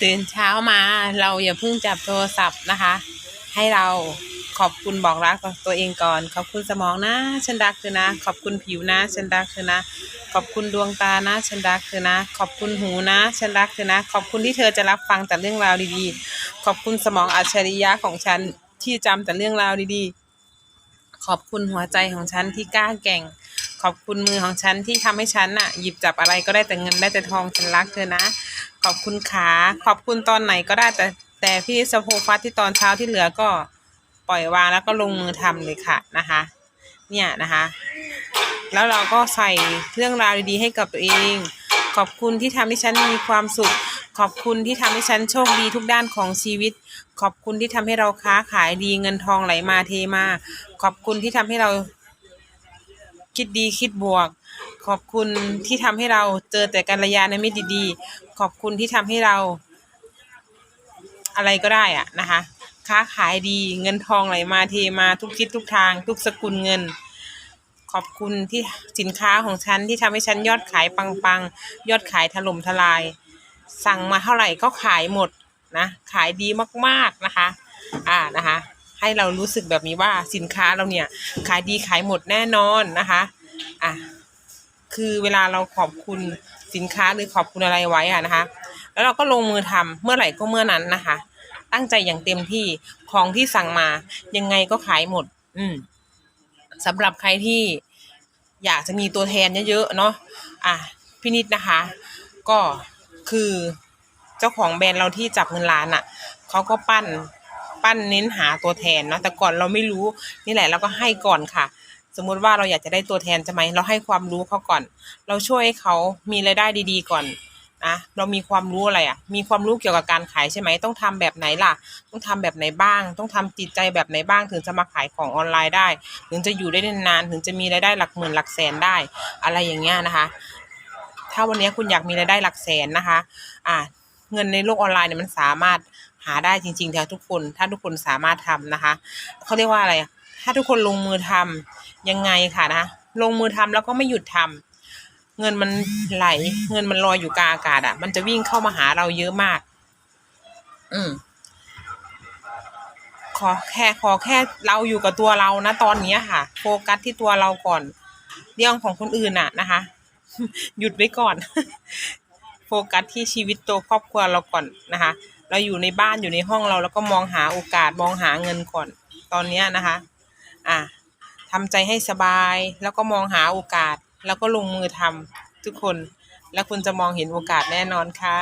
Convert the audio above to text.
ตื่นเช้ามาเราอย่าเพิ่งจับโทรศัพท์นะคะ ให้เราขอบคุณบอกรักกับตัวเองก่อน ขอบคุณสมองนะ ฉันรักเธอนะ ขอบคุณผิวนะ ฉันรักเธอนะ ขอบคุณดวงตานะ ฉันรักเธอนะ ขอบคุณหูนะ ฉันรักเธอนะ ขอบคุณที่เธอจะรับฟังแต่เรื่องราวดีๆ ขอบคุณสมองอัจฉริยะของฉันที่จำแต่เรื่องราวดีๆ ขอบคุณหัวใจของฉันที่กล้าแก่ง ขอบคุณมือของฉันที่ทำให้ฉันน่ะ หยิบจับอะไรก็ได้แต่เงินได้แต่ทองฉันรักเธอนะ ขอบคุณขาขอบคุณตอนไหนก็ได้แต่แต่พี่สะโพฟัสที่ตอนเช้าที่เหลือก็ปล่อยวางแล้วก็ลงมือทำเลยค่ะนะคะ เนี่ยนะคะ แล้วเราก็ใส่เรื่องราวดีๆให้กับตัวเอง ขอบคุณที่ทำให้ฉันมีความสุข ขอบคุณที่ทำให้ฉันโชคดีทุกด้านของชีวิต ขอบคุณที่ทำให้เราค้าขายดีเงินทองไหลมาเทมา ขอบคุณที่ทำให้เราคิดดีคิดบวก ขอบคุณที่ทำให้เราเจอแต่กัลยาณมิตรดีๆ ขอบคุณที่ทำให้เรา อะไรก็ได้อะนะคะ ค้าขายดีเงินทองไหลมาเทมาทุกทิศทุกทาง ทุกสกุลเงิน ขอบคุณที่สินค้าของฉันที่ทำให้ฉันยอดขายปังๆ ยอดขายถล่มทลาย สั่งมาเท่าไหร่ก็ขายหมดนะขายดีมากๆนะคะ อ่านะคะ ให้เรารู้สึกแบบนี้ว่าสินค้าเราเนี่ย ขายดีขายหมดแน่นอนนะคะ อะ คือเวลาเราขอบคุณสินค้าหรือขอบคุณอะไรไว้อะนะคะ แล้วเราก็ลงมือทำเมื่อไหร่ก็เมื่อนั้นนะคะ ตั้งใจอย่างเต็มที่ของที่สั่งมา ยังไงก็ขายหมด อืมสำหรับใครที่อยากจะมีตัวแทนเยอะๆเนาะอะพี่นิดนะคะ ก็คือเจ้าของแบรนด์เราที่จับเงินล้านอะ่ะเขาก็ปั้นปั้นเน้นหาตัวแทนเนาะแต่ก่อนเราไม่รู้นี่แหละเราก็ให้ก่อนค่ะ สมมุติว่าเราอยากจะได้ตัวแทนใช่ไหมเราให้ความรู้เขาก่อน เราช่วยให้เขามีรายได้ดี ๆ ก่อนนะเรามีความรู้อะไรอะ่ะ มีความรู้เกี่ยวกับการขายใช่ไหมต้องทำแบบไหนล่ะ ต้องทำแบบไหนบ้าง ต้องทำจิตใจแบบไหนบ้าง ถึงจะมาขายของออนไลน์ได้ ถึงจะอยู่ได้นานๆถึงจะมีรายได้หลักหมื่นหลักแสนได้ อะไรอย่างเงี้ยนะคะ ถ้าวันนี้คุณอยากมีรายได้หลักแสนนะคะ อ่าเงินในโลกออนไลน์เนี่ยมันสามารถหาได้จริงๆแถวทุกคน ถ้าทุกคนสามารถทำนะคะเขาเรียกว่าอะไรอะ ถ้าทุกคนลงมือทำยังไงค่ะนะลงมือทำแล้วก็ไม่หยุดทำเงินมันไหล เงินมันลอยอยู่กลางอากาศอะ มันจะวิ่งเข้ามาหาเราเยอะมาก อืมขอแค่ขอแค่เราอยู่กับตัวเรานะตอนเนี้ยค่ะ โฟกัสที่ตัวเราก่อน เรื่องของคนอื่นน่ะนะคะ หยุดไว้ก่อน โฟกัสที่ชีวิตตัวครอบครัวเราก่อนนะคะ เราอยู่ในบ้านอยู่ในห้องเราแล้วก็มองหาโอกาสมองหาเงินก่อน ตอนนี้นะคะ อะทำใจให้สบาย แล้วก็มองหาโอกาส แล้วก็ลงมือทำทุกคน แล้วคุณจะมองเห็นโอกาสแน่นอนค่ะ